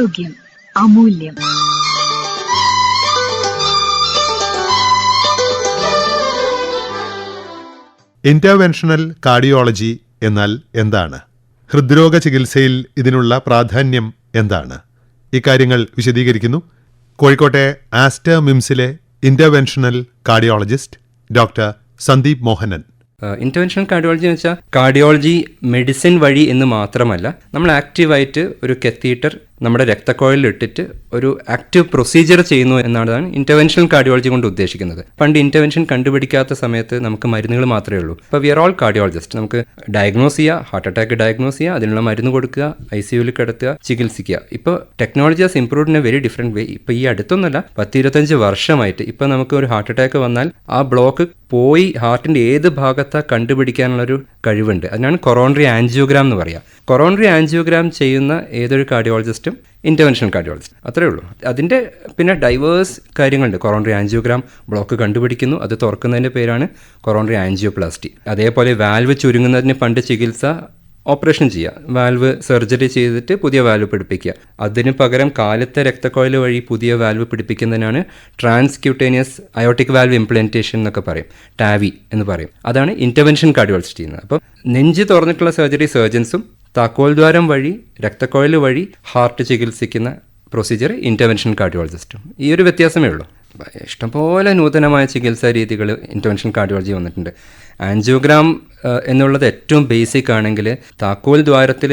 ആരോഗ്യം അമൂല്യം. Interventional cardiology എന്നാൽ എന്താണ്? ഹൃദ്രോഗ ചികിത്സയിൽ ഇതിനുള്ള പ്രാധാന്യം എന്താണ്? ഇക്കാര്യങ്ങൾ വിശദീകരിക്കുന്നു കോഴിക്കോട്ടെ Aster മിംസിലെ interventional cardiologist doctor Sandeep Mohanan. Interventional cardiology എന്ന് വെച്ചാൽ കാർഡിയോളജി മെഡിസിൻ വഴി എന്ന് മാത്രമല്ല നമ്മൾ ആക്റ്റീവായിട്ട് ഒരു കെത്തീറ്റർ നമ്മുടെ രക്തക്കുഴലിൽ ഇട്ടിട്ട് ഒരു ആക്റ്റീവ് പ്രൊസീജിയർ ചെയ്യുന്നു എന്നാണ് ഇന്റർവെൻഷണൽ കാർഡിയോളജി കൊണ്ട് ഉദ്ദേശിക്കുന്നത്. പണ്ട് ഇന്റർവെൻഷൻ കണ്ടുപിടിക്കാത്ത സമയത്ത് നമുക്ക് മരുന്നുകൾ മാത്രമേ ഉള്ളൂ. ഇപ്പോൾ വി ആർ ഓൾ കാർഡിയോളജിസ്റ്റ് നമുക്ക് ഡയഗ്നോസ് ചെയ്യുക ഹാർട്ട് അറ്റാക്ക് ഡയഗ്നോസ് ചെയ്യുക അതിനുള്ള മരുന്ന് കൊടുക്കുക ഐ സി യുവിൽ കിടത്തുക ചികിത്സിക്കുക. ഇപ്പോൾ technology has improved in a very different way ഇപ്പോൾ ഈ അടുത്തൊന്നുമല്ല പത്ത് ഇരുപത്തഞ്ച് വർഷമായിട്ട് ഇപ്പോൾ നമുക്ക് ഒരു ഹാർട്ട് അറ്റാക്ക് വന്നാൽ ആ ബ്ലോക്ക് പോയി ഹാർട്ടിന്റെ ഏത് ഭാഗത്താണ് കണ്ടുപിടിക്കാനുള്ളൊരു കഴിവുണ്ട്. അതിനാണ് കൊറോണറി ആൻജിയോഗ്രാം എന്ന് പറയുക കൊറോണറി ആൻജിയോഗ്രാം ചെയ്യുന്ന ഏതൊരു കാർഡിയോളജിസ്റ്റും ഇന്റർവെൻഷൻ കാർഡിയോളജിസ്റ്റ് അത്രേ ഉള്ളൂ. അതിന്റെ പിന്നെ ഡൈവേഴ്സ് കാര്യങ്ങളുണ്ട്. കൊറോണറി ആൻജിയോഗ്രാം ബ്ലോക്ക് കണ്ടുപിടിക്കുന്നു. അത് തുറക്കുന്നതിന്റെ പേരാണ് കൊറോണറി ആൻജിയോപ്ലാസ്റ്റി. അതേപോലെ വാൽവ് ചുരുങ്ങുന്നതിന് പണ്ട് ചികിത്സ ഓപ്പറേഷൻ ചെയ്യുക. വാൽവ് സർജറി ചെയ്തിട്ട് പുതിയ വാൽവ് പിടിപ്പിക്കുക. അതിന് പകരം കാലത്തെ രക്തക്കോയിൽ വഴി പുതിയ വാൽവ് പിടിപ്പിക്കുന്നതിനാണ് ട്രാൻസ്ക്യൂട്ടേനിയസ് അയോട്ടിക് വാൽവ് ഇംപ്ലിമെന്റേഷൻ എന്നൊക്കെ പറയും. ടാവി എന്ന് പറയും. അതാണ് ഇന്റർവെൻഷൻ കാർഡിയോളജിസ്റ്റ് ചെയ്യുന്നത്. അപ്പോൾ നെഞ്ച് തുറന്നിട്ടുള്ള സർജറി സർജൻസും താക്കോൽ ദ്വാരം വഴി രക്തക്കൊഴൽ വഴി ഹാർട്ട് ചികിത്സിക്കുന്ന പ്രൊസീജിയർ ഇന്റർവെൻഷൻ കാർഡിയോളജിസ്റ്റും ഈ ഒരു വ്യത്യാസമേ ഉള്ളൂ. ഇഷ്ടംപോലെ നൂതനമായ ചികിത്സാ രീതികൾ ഇന്റർവെൻഷൻ കാർഡിയോളജി വന്നിട്ടുണ്ട്. ആൻജിയോഗ്രാം എന്നുള്ളത് ഏറ്റവും ബേസിക് ആണെങ്കിൽ താക്കോൽ ദ്വാരത്തിൽ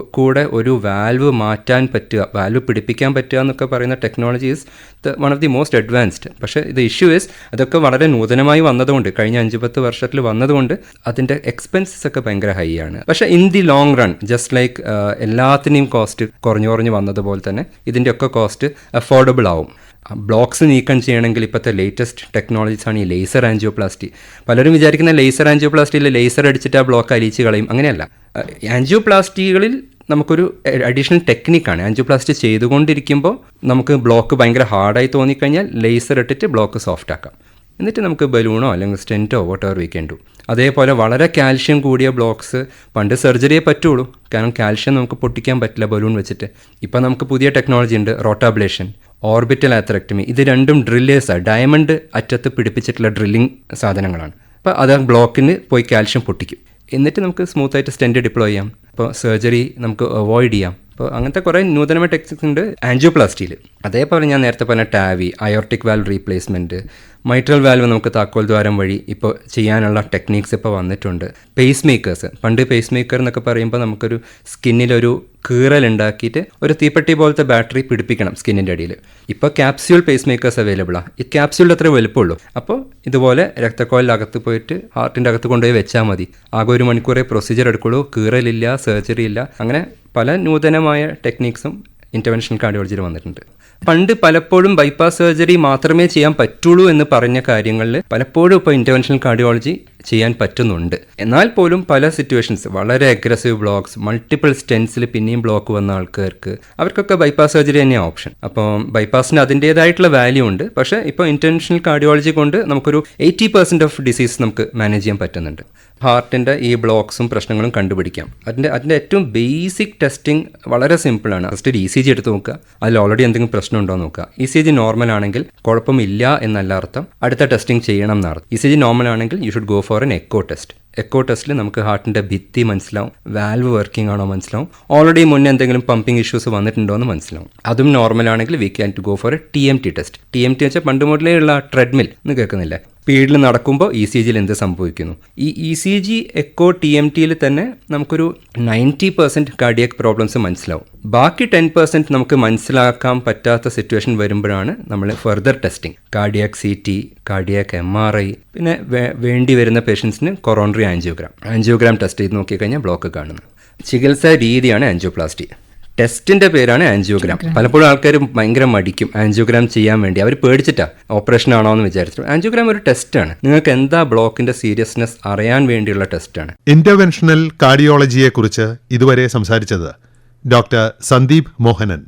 കൂടെ ഒരു വാൽവ് മാറ്റാൻ പറ്റുക വാൽവ് പിടിപ്പിക്കാൻ പറ്റുക എന്നൊക്കെ പറയുന്ന technology is the one of the most advanced പക്ഷേ ഇത് ഇഷ്യൂ ഇസ് അതൊക്കെ വളരെ നൂതനമായി വന്നതുകൊണ്ട് കഴിഞ്ഞ അഞ്ച് പത്ത് വർഷത്തിൽ വന്നതുകൊണ്ട് അതിന്റെ എക്സ്പെൻസസ് ഒക്കെ ഭയങ്കര ഹൈ ആണ്. പക്ഷേ in the long run just like എല്ലാത്തിനെയും കോസ്റ്റ് കുറഞ്ഞു കുറഞ്ഞു വന്നതുപോലെ തന്നെ ഇതിന്റെയൊക്കെ കോസ്റ്റ് അഫോർഡബിൾ ആവും. ബ്ലോക്സ് നീക്കം ചെയ്യണമെങ്കിൽ ഇപ്പോഴത്തെ ലേറ്റസ്റ്റ് ടെക്നോളജീസ് ആണ് ഈ ലേസർ ആൻജിയോപ്ലാസ്റ്റി പലരും വിചാരിക്കുന്ന ലേസർ ആൻജിയോപ്ലാസ്റ്റിയിൽ ലേസർ അടിച്ചിട്ട് ആ ബ്ലോക്ക് അലിയിച്ച് കളയും അങ്ങനെയല്ല. ആൻജിയോപ്ലാസ്റ്റികളിൽ നമുക്കൊരു അഡീഷണൽ ടെക്നിക്കാണ് ആൻജിയോപ്ലാസ്റ്റി ചെയ്തുകൊണ്ടിരിക്കുമ്പോൾ നമുക്ക് ബ്ലോക്ക് ഭയങ്കര ഹാർഡായി തോന്നിക്കഴിഞ്ഞാൽ ലേസർ ഇട്ടിട്ട് ബ്ലോക്ക് സോഫ്റ്റ് ആക്കാം. എന്നിട്ട് നമുക്ക് ബലൂണോ അല്ലെങ്കിൽ സ്റ്റെന്റോ വോട്ടോ വീക്കേണ്ടു അതേപോലെ വളരെ കാൽഷ്യം കൂടിയ ബ്ലോക്സ് പണ്ട് സർജറിയെ പറ്റുള്ളൂ. കാരണം കാൽഷ്യം നമുക്ക് പൊട്ടിക്കാൻ പറ്റില്ല ബലൂൺ വെച്ചിട്ട്. ഇപ്പം നമുക്ക് പുതിയ ടെക്നോളജി ഉണ്ട് റോട്ടാബ്ലേഷൻ ഓർബിറ്റൽ ആത്രക്ടമി ഇത് രണ്ടും ഡ്രില്ലേഴ്സാണ് ഡയമണ്ട് അറ്റത്ത് പിടിപ്പിച്ചിട്ടുള്ള ഡ്രില്ലിംഗ് സാധനങ്ങളാണ്. അപ്പോൾ അത് ബ്ലോക്കിന് പോയി കാൽഷ്യം പൊട്ടിക്കും. എന്നിട്ട് നമുക്ക് സ്മൂത്തായിട്ട് സ്റ്റെന്റ് ഡിപ്ലോയ് ചെയ്യാം. അപ്പോൾ സർജറി നമുക്ക് അവോയ്ഡ് ചെയ്യാം. അപ്പോൾ അങ്ങനത്തെ കുറേ നൂതനമായ ടെക്നിക്സ് ഉണ്ട് ആൻജിയോപ്ലാസ്റ്റിയിൽ അതേപോലെ ഞാൻ നേരത്തെ പറഞ്ഞ TAVI aortic valve replacement mitral valve നമുക്ക് താക്കോൽ ദ്വാരം വഴി ഇപ്പോൾ ചെയ്യാനുള്ള ടെക്നീക്സ് ഇപ്പോൾ വന്നിട്ടുണ്ട്. പേസ് മേക്കേഴ്സ് പണ്ട് പേസ് മേക്കർ എന്നൊക്കെ പറയുമ്പോൾ നമുക്കൊരു സ്കിന്നിലൊരു കീറൽ ഉണ്ടാക്കിയിട്ട് ഒരു തീപ്പെട്ടി പോലത്തെ ബാറ്ററി പിടിപ്പിക്കണം സ്കിന്നിന്റെ അടിയിൽ ഇപ്പോൾ ക്യാപ്സ്യൂൾ പേസ് മേക്കേഴ്സ് അവൈലബിളാണ് ഈ ക്യാപ്സ്യൂളിൽ അത്രേ വലുപ്പമുള്ളൂ അപ്പോൾ ഇതുപോലെ രക്തക്കോലിലകത്ത് പോയിട്ട് ഹാർട്ടിന്റെ അകത്ത് കൊണ്ടുപോയി വെച്ചാൽ മതി. ആകെ ഒരു മണിക്കൂറേ പ്രൊസീജിയർ എടുക്കുള്ളൂ. കീറലില്ല സർജറി ഇല്ല. അങ്ങനെ പല നൂതനമായ ടെക്നീക്സും ഇന്റർവെൻഷൻ കാർഡിയോളജിയിൽ വന്നിട്ടുണ്ട്. പണ്ട് പലപ്പോഴും ബൈപ്പാസ് സർജറി മാത്രമേ ചെയ്യാൻ പറ്റുള്ളൂ എന്ന് പറഞ്ഞ കാര്യങ്ങളിൽ പലപ്പോഴും ഇപ്പോൾ ഇന്റർവെൻഷൻ കാർഡിയോളജി ചെയ്യാൻ പറ്റുന്നുണ്ട്. എന്നാൽ പോലും പല സിറ്റുവേഷൻസ് വളരെ അഗ്രസീവ് ബ്ലോക്സ് മൾട്ടിപ്പിൾ സ്റ്റെൻസിൽ പിന്നെയും ബ്ലോക്ക് വന്ന ആൾക്കാർക്ക് അവർക്കൊക്കെ ബൈപ്പാസ് സർജറി തന്നെയാണ് ഓപ്ഷൻ അപ്പോൾ ബൈപ്പാസിന് അതിന്റേതായിട്ടുള്ള വാല്യൂ ഉണ്ട്. പക്ഷേ ഇപ്പോൾ ഇന്റൻഷണൽ കാർഡിയോളജി കൊണ്ട് നമുക്കൊരു എയ്റ്റി പെർസെന്റ് ഓഫ് ഡിസീസ് നമുക്ക് മാനേജ് ചെയ്യാൻ പറ്റുന്നുണ്ട്. ഹാർട്ടിന്റെ ഈ ബ്ലോക്സും പ്രശ്നങ്ങളും കണ്ടുപിടിക്കാം. അതിന്റെ അതിന്റെ ഏറ്റവും ബേസിക് ടെസ്റ്റിംഗ് വളരെ സിമ്പിളാണ് ഫസ്റ്റ് ഒരു ഇ സി ജി എടുത്ത് നോക്കുക. അതിൽ ഓൾറെഡി എന്തെങ്കിലും പ്രശ്നം ഉണ്ടോ എന്ന് നോക്കുക. ഇ സി ജി നോർമൽ ആണെങ്കിൽ കുഴപ്പമില്ല എന്നല്ല അർത്ഥം. അടുത്ത ടെസ്റ്റിംഗ് ചെയ്യണം എന്നർത്ഥം ഇ സി ജി നോർമൽ ആണെങ്കിൽ you should go for an echo test echo ടെസ്റ്റിൽ നമുക്ക് ഹാർട്ടിന്റെ ഭിത്തി മനസ്സിലാവും. വാൽവ് വർക്കിംഗ് ആണോ മനസ്സിലാവും. ഓൾറെഡി മുന്നേ എന്തെങ്കിലും പമ്പിംഗ് ഇഷ്യൂസ് വന്നിട്ടുണ്ടോ എന്ന് മനസ്സിലാവും. അതും നോർമൽ ആണെങ്കിൽ we can to go for a T M T test T M T വെച്ചാൽ പണ്ട് മുതലേ ഉള്ള ട്രെഡ്മിൽ എന്ന് കേൾക്കുന്നില്ലേ? സ്പീഡിൽ നടക്കുമ്പോൾ ഇ സി ജിയിൽ എന്ത് സംഭവിക്കുന്നു? ഈ E C G echo T M ടിയിൽ തന്നെ നമുക്കൊരു നയന്റി പെർസെന്റ് കാർഡിയക് പ്രോബ്ലംസ് മനസ്സിലാവും. ബാക്കി ടെൻ പെർസെന്റ് നമുക്ക് മനസ്സിലാക്കാൻ പറ്റാത്ത സിറ്റുവേഷൻ വരുമ്പോഴാണ് നമ്മൾ further testing cardiac C T cardiac M R I പിന്നെ വേണ്ടി വരുന്ന പേഷ്യൻസിന് കൊറോണറി ആൻജിയോഗ്രാം ആൻജിയോഗ്രാം ടെസ്റ്റ് ചെയ്ത് നോക്കിക്കഴിഞ്ഞാൽ ബ്ലോക്ക് കാണുന്നു ചികിത്സാ രീതിയാണ് ആൻജിയോപ്ലാസ്റ്റി ടെസ്റ്റിന്റെ പേരാണ് ആൻജിയോഗ്രാം. പലപ്പോഴും ആൾക്കാർ ഭയങ്കര മടിക്കും. ആൻജിയോഗ്രാം ചെയ്യാൻ വേണ്ടി. അവർ പേടിച്ചിട്ടാ. ഓപ്പറേഷൻ ആണോ എന്ന് വിചാരിച്ചു ആൻജിയോഗ്രാം ഒരു ആണ് നിങ്ങൾക്ക് എന്താ ബ്ലോക്കിന്റെ സീരിയസ്നെസ് അറിയാൻ വേണ്ടിയുള്ള ടെസ്റ്റ് ടെസ്റ്റാണ്. ഇന്റർവെൻഷണൽ കാർഡിയോളജിയെ കുറിച്ച് ഇതുവരെ സംസാരിച്ചത് ഡോക്ടർ സന്ദീപ് മോഹനൻ.